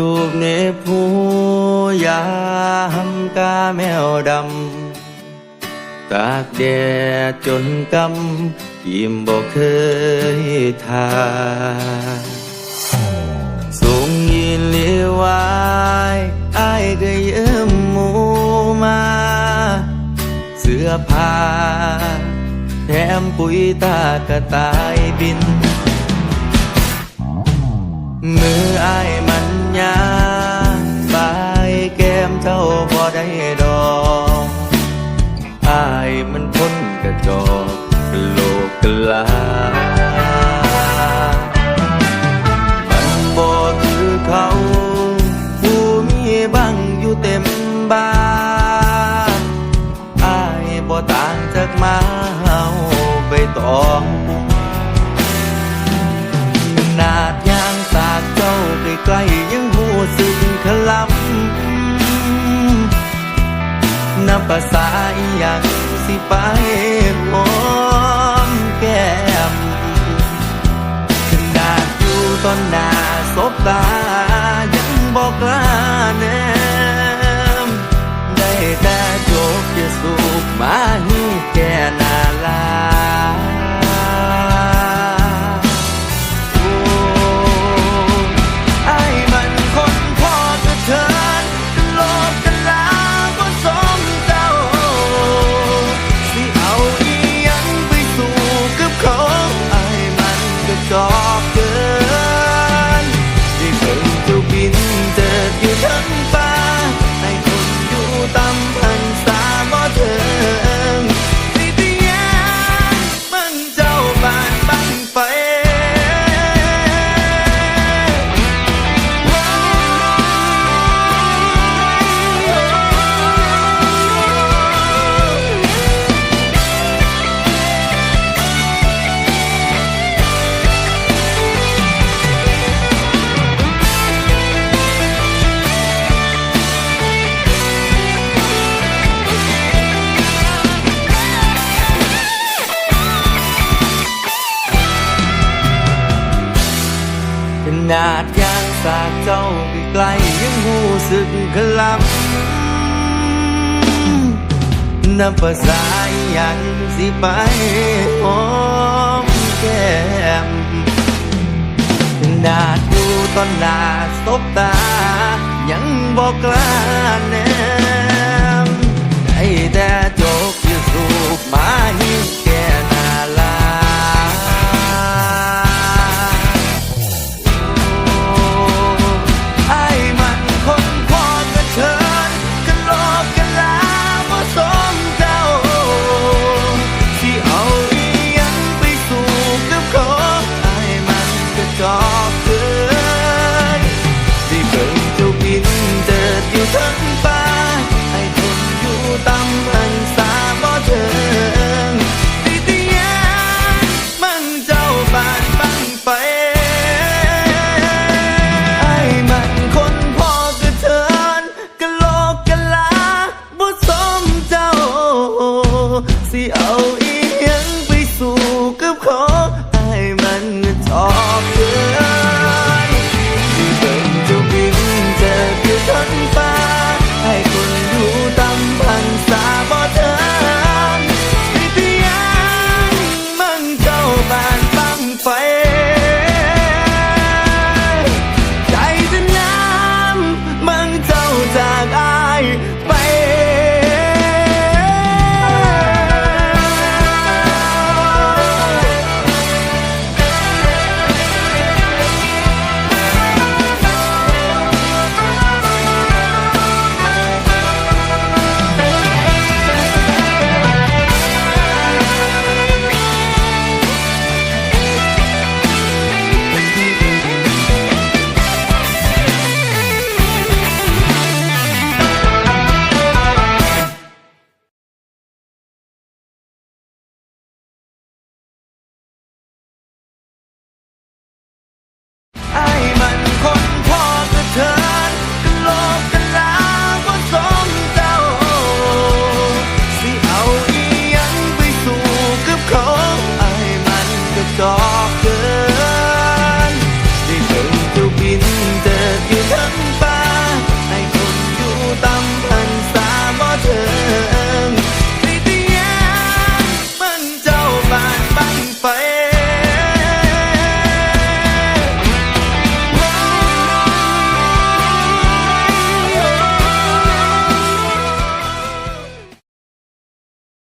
สูบเนผู้ยามกาแมวดำ ตากแดดจนกำยิ้มบอกเคยทาสูงยินเลีวายไอ้เคยเอิ่มมูมา เสื้อผ้าแถมปุ๋ยตากระตายบิน มือไอ้ บ่ต่างจากมาเฮาไปตองนาดยางสากเจ้าใกล้ๆยังหูสึกขลำนับภาษาอหยังสิไปหอมแก้มขนาดอยู่ตอนหน นาดยางสากเจ้าไปไกลยังหูสึกขลับนับภาษาอหยังสิไปหอมแก้มนาดดูตอนนาสบตา มั fire.